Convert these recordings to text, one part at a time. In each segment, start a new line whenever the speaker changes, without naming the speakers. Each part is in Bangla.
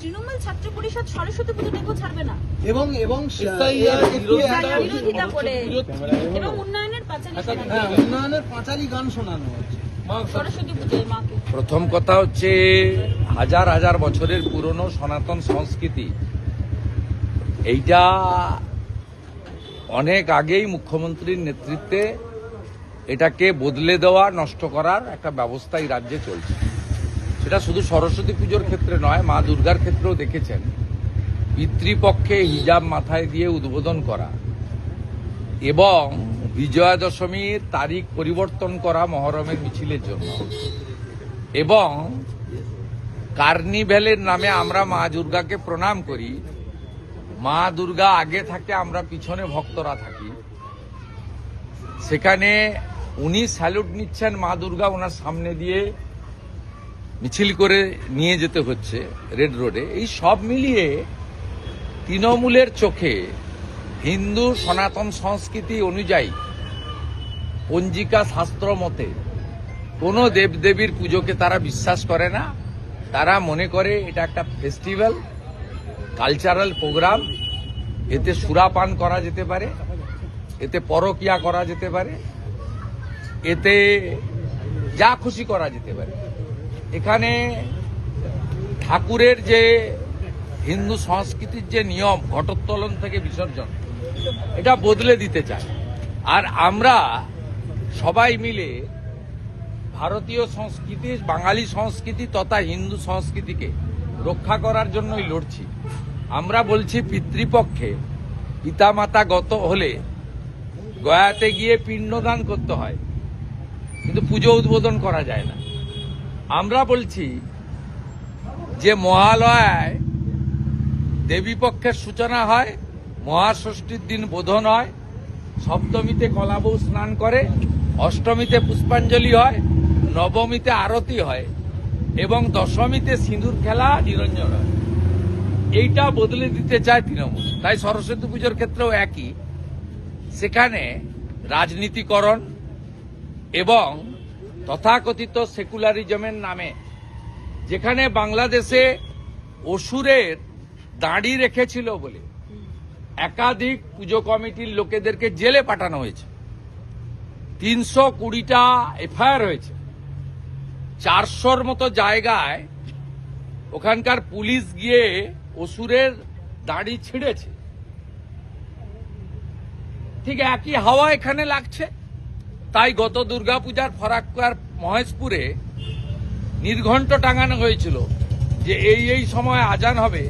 তৃণমূল ছাত্র পরিষদ সরস্বতী পুজো দেখেও ছাড়বে না।
এবং এবং
বিরোধিতা
বিরোধিতা করে। এবং উন্নয়নের পাঁচালী
হ্যাঁ উন্নয়নের পাঁচালি গান শোনানো
সরস্বতী পুজোয় মাকে।
প্রথম কথা হচ্ছে হাজার হাজার বছরের পুরনো সনাতন সংস্কৃতি। এইটা অনেক আগেই মুখ্যমন্ত্রীর নেতৃত্বে এটাকে বদলে দেওয়া নষ্ট করার একটা ব্যবস্থা এই রাজ্যে চলছে। সেটা শুধু সরস্বতী পুজোর ক্ষেত্রে নয়, মা দুর্গার ক্ষেত্রেও দেখেছেন। পিতৃপক্ষে হিজাব মাথায় দিয়ে উদ্বোধন করা এবং বিজয়া দশমীর তারিখ পরিবর্তন করা মহরমের মিছিলের জন্য। এবং কার্নিভ্যালের নামে আমরা মা দুর্গাকে প্রণাম করি। মা দুর্গা আগে থাকে, আমরা পিছনে ভক্তরা থাকি। সেখানে উনি স্যালুট নিচ্ছেন মা দুর্গা ওনার সামনে দিয়ে। মিছিল করে নিয়ে যেতে হচ্ছে রেড রোডে। এই সব মিলিয়ে তৃণমূলের চোখে হিন্দু সনাতন সংস্কৃতি অনুযায়ী পঞ্জিকা শাস্ত্র মতে কোনো দেবদেবীর পুজোকে তারা বিশ্বাস করে না। তারা মনে করে এটা একটা ফেস্টিভ্যাল কালচারাল প্রোগ্রাম এতে সুরাপান করা যেতে পারে, এতে পরকিয়া করা যেতে পারে, এতে যা খুশি করা যেতে পারে। এখানে ঠাকুরের যে হিন্দু সংস্কৃতির যে নিয়ম, ঘটোত্তোলন থেকে বিসর্জন, এটা বদলে দিতে চায়। আর আমরা সবাই মিলে ভারতীয় সংস্কৃতি, বাঙালি সংস্কৃতি তথা হিন্দু সংস্কৃতিকে রক্ষা করার জন্যই লড়ছি। আমরা বলছি পিতৃপক্ষে পিতামাতা গত হলে গয়াতে গিয়ে পিণ্ডদান করতে হয়, কিন্তু পুজো উদ্বোধন করা যায় না। আমরা বলছি যে মহালয়ায় দেবী পক্ষের সূচনা হয়, মহাষষ্ঠীর দিন বোধন হয়, সপ্তমীতে কলাবউ স্নান করে, অষ্টমীতে পুষ্পাঞ্জলি হয়, নবমীতে আরতি হয় এবং দশমীতে সিঁদুর খেলা নিরঞ্জন হয়। এইটা বদলে দিতে চায় তৃণমূল। তাই সরস্বতী পুজোর ক্ষেত্রেও একই। সেখানে রাজনীতিকরণ এবং তথাকথিত সেকুলারিজমের নামে, যেখানে বাংলাদেশে অসুরের দাঁড়ি রেখেছিল বলে একাধিক পুজো কমিটির লোকেদেরকে জেলে পাঠানো হয়েছে। তিনশো কুড়িটা এফআইআর হয়েছে। চারশোর মতো জায়গায় ওখানকার পুলিশ গিয়ে অসুরের দাড়ি ছিঁড়েছে। ঠিক একই হাওয়া এখানে লাগছে। তাই গত দুর্গাপূজার ফরাক্কার মহেশপুরে নির্ঘণ্ট টাঙানো হয়েছিল যে এই এই সময় আজান হবে,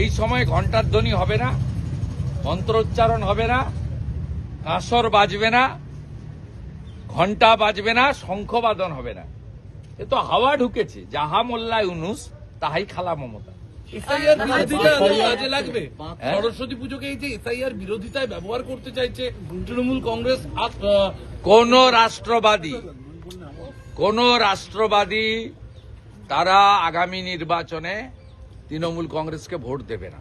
এই সময় ঘণ্টার ধ্বনি হবে না, মন্ত্রোচ্চারণ হবে না, কাঁসর বাজবে না, ঘণ্টা বাজবে না, শঙ্খবাদন হবে না। এ তো হাওয়া ঢুকেছে, যাহা মোল্লা ইউনুস, তাহাই খালা মমতা।
এসআইআর বিরোধিতা কাজে লাগবে
হ্যাঁ?
সরস্বতী পুজোকে এই যে এসআইআর বিরোধিতায় ব্যবহার করতে চাইছে তৃণমূল কংগ্রেস
কোন রাষ্ট্রবাদী কোন রাষ্ট্রবাদী তারা আগামী নির্বাচনে তৃণমূল কংগ্রেসকে ভোট দেবে না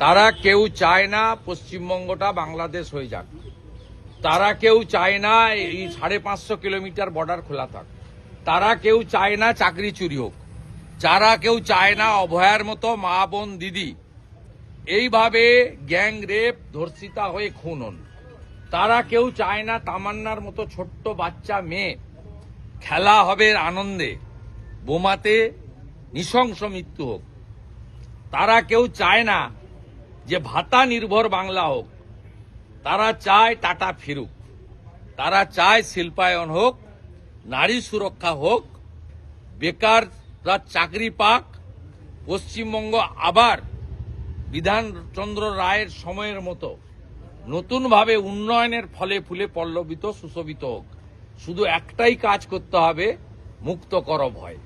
তারা কেউ চায় না পশ্চিমবঙ্গটা বাংলাদেশ হয়ে যাক তারা কেউ চায় না এই সাড়ে পাঁচশো কিলোমিটার বর্ডার খোলা থাক তারা কেউ চায় না চাকরি চুরি হোক যারা কেউ চায় না অভয়ার মতো মা, বোন, দিদি, এইভাবে গ্যাং রেপ ধর্ষিতা হয়ে খুন হন। তারা কেউ চায় না তামান্নার মতো ছোট্ট বাচ্চা মেয়ে। খেলা হবে আনন্দে, বোমাতে নৃশংস মৃত্যু হোক। তারা কেউ চায় না যে ভাতা নির্ভর বাংলা হোক। তারা চায় টাটা ফিরুক। তারা চায় শিল্পায়ন হোক, নারী সুরক্ষা হোক বেকাররা চাকরি পাক, পশ্চিমবঙ্গ আবার বিধানচন্দ্র রায়ের সময়ের মতো নতুনভাবে উন্নয়নের ফলে ফুলে পল্লবিত, সুশোভিত হোক। শুধু একটাই কাজ করতে হবে, মুক্ত কর ভয়।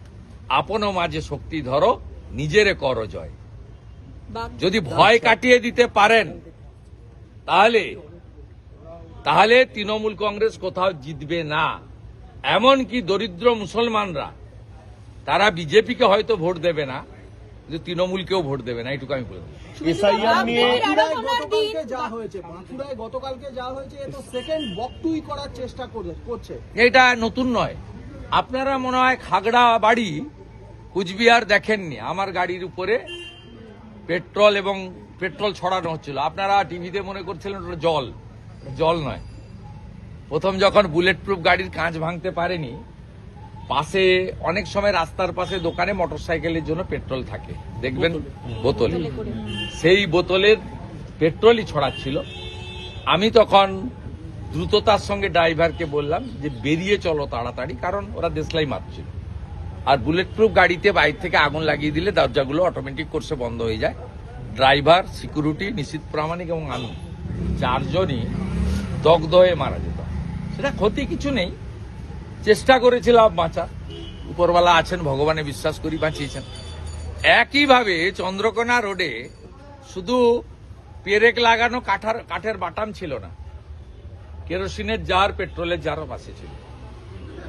আপন মাঝে শক্তি ধরো, নিজেরে কর জয়। যদি ভয় কাটিয়ে দিতে পারেন, তাহলে তাহলে তৃণমূল কংগ্রেস কোথাও জিতবে না। এমনকি দরিদ্র মুসলমানরা তারা বিজেপিকে হয়তো ভোট দেবে না কিন্তু তৃণমূলকেও ভোট দেবে না এটুকু আমি বলে
এসআইআর নিয়ে গতকালকে
দিন।
হয়েছে বাঁকুড়ায় হয়েছে সেকেন্ড বকটুই করার চেষ্টা করে- করছে।
এটা নতুন নয়। আপনারা মনে হয় খাগড়া বাড়ি কুচবিহার দেখেননি আমার গাড়ির উপরে পেট্রোল এবং পেট্রোল ছড়ানো হচ্ছিল। আপনারা টিভিতে মনে করছিলেন ওটা জল জল নয়। প্রথম যখন বুলেট প্রুফ গাড়ির কাঁচ ভাঙতে পারেনি পাশে অনেক সময় রাস্তার পাশে দোকানে মোটরসাইকেলের জন্য পেট্রোল থাকে। দেখবেন? বোতলে। সেই বোতলের পেট্রোলই ছড়াচ্ছিল। আমি তখন দ্রুততার সঙ্গে ড্রাইভারকে বললাম যে বেরিয়ে চলো তাড়াতাড়ি কারণ ওরা দেশলাই মারছিল। আর বুলেট প্রুফ গাড়িতে বাইরে থেকে আগুন লাগিয়ে দিলে দরজাগুলো অটোমেটিক কোর্সে বন্ধ হয়ে যায়। ড্রাইভার সিকিউরিটি নিশ্চিত প্রামাণিক এবং আমি চারজনই দগ্ধ হয়ে মারা যেত। সেটা ক্ষতি কিছু নেই। চেষ্টা করেছিলাম বাঁচা। উপরওয়ালা আছেন, ভগবানে বিশ্বাস করি বাঁচিয়েছেন। একইভাবে চন্দ্রকোনা রোডে শুধু পেরেক লাগানো কাঠার, কাঠের বাটাম ছিল না, কেরোসিনের জার, পেট্রোলের জারও পাশে ছিল।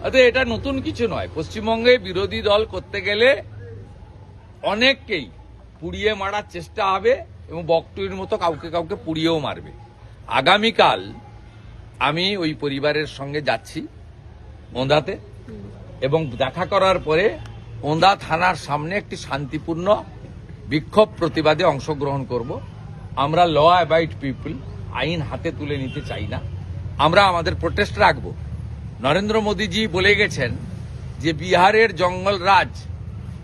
অতএব এটা নতুন কিছু নয়। পশ্চিমবঙ্গে বিরোধী দল করতে গেলে অনেককেই পুড়িয়ে মারার চেষ্টা হবে এবং বকটুইর মতো কাউকে কাউকে পুড়িয়েও মারবে। আগামীকাল আমি ওই পরিবারের সঙ্গে যাচ্ছি। ওঁদাতে এবং দেখা করার পরে ওন্দা থানার সামনে একটি শান্তিপূর্ণ বিক্ষোভ প্রতিবাদে অংশগ্রহণ করব। আমরা ল অ্যাবাইড পিপল আইন হাতে তুলে নিতে চাই না। আমরা আমাদের প্রোটেস্ট রাখব। নরেন্দ্র মোদীজি বলে গেছেন যে বিহারের জঙ্গল রাজ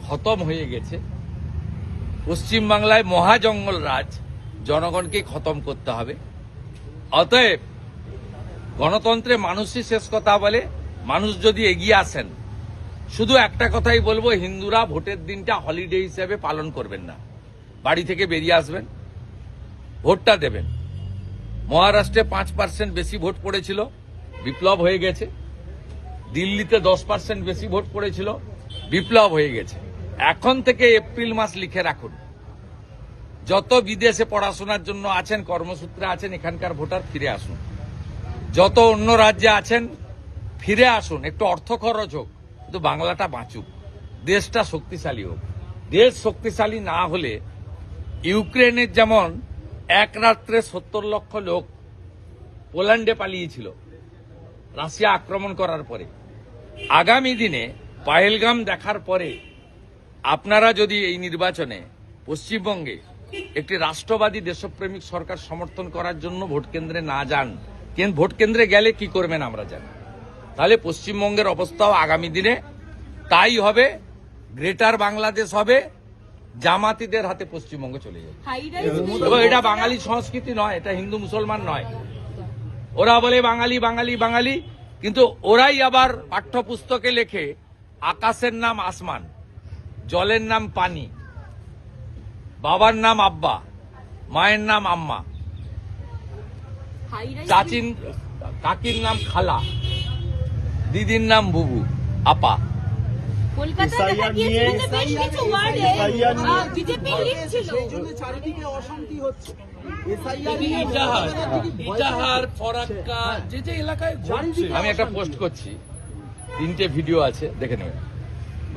খতম হয়ে গেছে। পশ্চিমবাংলায় মহা জঙ্গল রাজ জনগণকে খতম করতে হবে। অতএব গণতন্ত্রে মানুষই শেষ কথা বলে মানুষ যদি এগিয়ে আসেন, শুধু একটা কথাই বলব, হিন্দুরা ভোটের দিনটা হলিডে হিসেবে পালন করবেন না। বাড়ি থেকে বেরিয়ে আসবেন, ভোটটা দেবেন। মহারাষ্ট্রে পাঁচ পার্সেন্ট বেশি ভোট পড়েছিল, বিপ্লব হয়ে গেছে। দিল্লিতে দশ পার্সেন্ট বেশি ভোট পড়েছিল, বিপ্লব হয়ে গেছে। এখন থেকে এপ্রিল মাস লিখে রাখুন। যত বিদেশে পড়াশোনার জন্য আছেন, কর্মসূত্রে আছেন, এখানকার ভোটার ফিরে আসুন। যত অন্য রাজ্যে আছেন ফিরে আসুন, একটু অর্থ খরচ হোক, কিন্তু বাংলাটা বাঁচুক। দেশটা শক্তিশালী হোক। দেশ শক্তিশালী না হলে ইউক্রেনের যেমন এক রাত্রে সত্তর লক্ষ লোক পোল্যান্ডে পালিয়েছিল, রাশিয়া আক্রমণ করার পরে। আগামী দিনে পাহেলগাম দেখার পরে আপনারা যদি এই নির্বাচনে পশ্চিমবঙ্গে একটি রাষ্ট্রবাদী দেশপ্রেমিক সরকার সমর্থন করার জন্য ভোট কেন্দ্রে না যান ভোট কেন্দ্রে গেলে কি করবেন আমরা জানি। তাহলে পশ্চিমবঙ্গের অবস্থাও আগামী দিনে তাই হবে। গ্রেটার বাংলাদেশ হবে জামাতিদের হাতে পশ্চিমবঙ্গ চলে যাবে। এবং এটা বাঙালি সংস্কৃতি নয় এটা হিন্দু মুসলমান নয়। ওরা বলে বাঙালি বাঙালি বাঙালি কিন্তু ওরাই আবার পাঠ্যপুস্তকে লেখে আকাশের নাম আসমান জলের নাম পানি বাবার নাম আব্বা মায়ের নাম আম্মা চাচিন কাকির নাম খালা। দিদির নাম বুবু আপা।
কলকাতায় যে বেশ কিছু ওয়ার্ডে বিজেপি লিড ছিল।
সেই জন্য চারিদিকে অশান্তি হচ্ছে। এসআইআর
ইটাহার ইটাহার ফরাক্কা যে যে এলাকায়
আমি একটা পোস্ট করছি। তিনটে ভিডিও আছে দেখে নেবেন।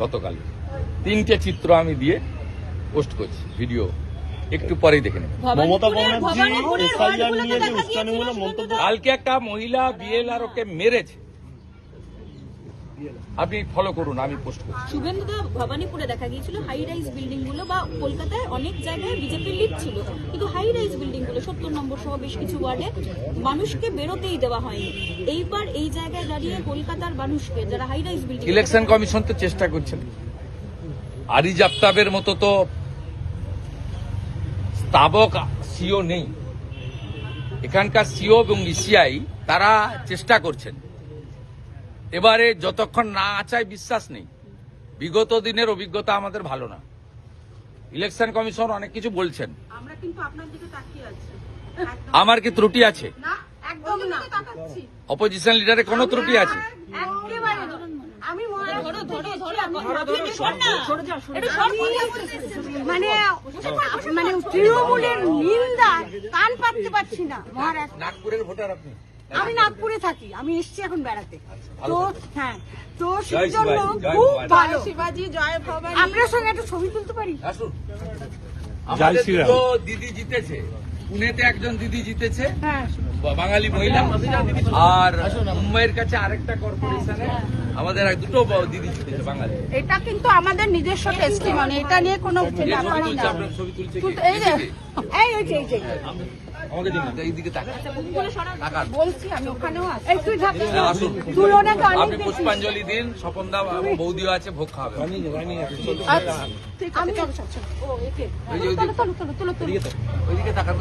গতকাল। তিনটে চিত্র আমি দিয়ে পোস্ট করছি ভিডিও একটু পরেই দেখে নেবেন।
মমতা
কালকে একটা মহিলা বিএলআর ওকে মেরেছে। আপনি ফলো করুন আমি পোস্ট করছি।
শুভেন্দুদা ভবানীপুরে দেখা গিয়েছিল হাই রাইজ বিল্ডিংগুলো বা কলকাতায় অনেক জায়গায় বিজেপি লিড ছিল। কিন্তু হাই রাইজ বিল্ডিংগুলো সত্তর নম্বর সহ বেশ কিছু ওয়ার্ডে মানুষকে বেরোতেই দেওয়া হয়নি। এইবার এই জায়গায় দাঁড়িয়ে কলকাতার মানুষকে যারা high rise building
election commission তো চেষ্টা করছেন আরিজ আফতাবের মতো তো স্তাবক সিও নেই। এখানকার সিও এবং ইসিআই তারা চেষ্টা করছেন। এবারে যতক্ষণ না আচায় বিশ্বাস নেই বিগত দিনের অভিজ্ঞতা আমাদের ভালো না ইলেকশন কমিশন অনেক কিছু বলছেন
আমরা কিন্তু আপনার দিকে তাকিয়ে আছি
আমার কি ত্রুটি আছে
না একদম না তাকাচ্ছি
অপোজিশন লিডারে কোনো ত্রুটি আছে
মানে মানে তৃণমূলের নিন্দায় কান পাততে পারছি না মহারাজ
নাগপুরের ভোটার আপনি
আমি নাগপুরে থাকি আমি এসছি এখন বেড়াতে। তো হ্যাঁ তো সেই জন্য খুব ভালো।
শিবাজি জয় ভবানী।
আপনার সঙ্গে একটা ছবি তুলতে পারি?
আসুন। আমাদের দিদি জিতেছে। পুনেতে একজন দিদি জিতেছে।
হ্যাঁ।
বাঙালি মহিলা। আর মুম্বাইয়ের কাছে আরেকটা কর্পোরেশনে। আমাদের এক দুটো দিদি বাঙালি।
এটা কিন্তু আমাদের নিজস্ব টেস্টিমনি এটা নিয়ে কোনো
ছবি
ব্যাপার
তুলছে
না।
আপনার ছবি তুলছে কি?
তুলতে- এই যে এই এই যে এই যে।
আমাকে দিন এইদিকে তাকান। তাকান।
বলছি আমি ওখানেও আছি। এই তুই থাক অনেক
আপনি পুষ্পাঞ্জলি দিন স্বপন দা বৌদিও আছে ভোগ খাবে
আচ্ছা, ঠিক আছে চলো চলো চলো। ও একে
ওইদিকে তাকান ওইদিকে তাকান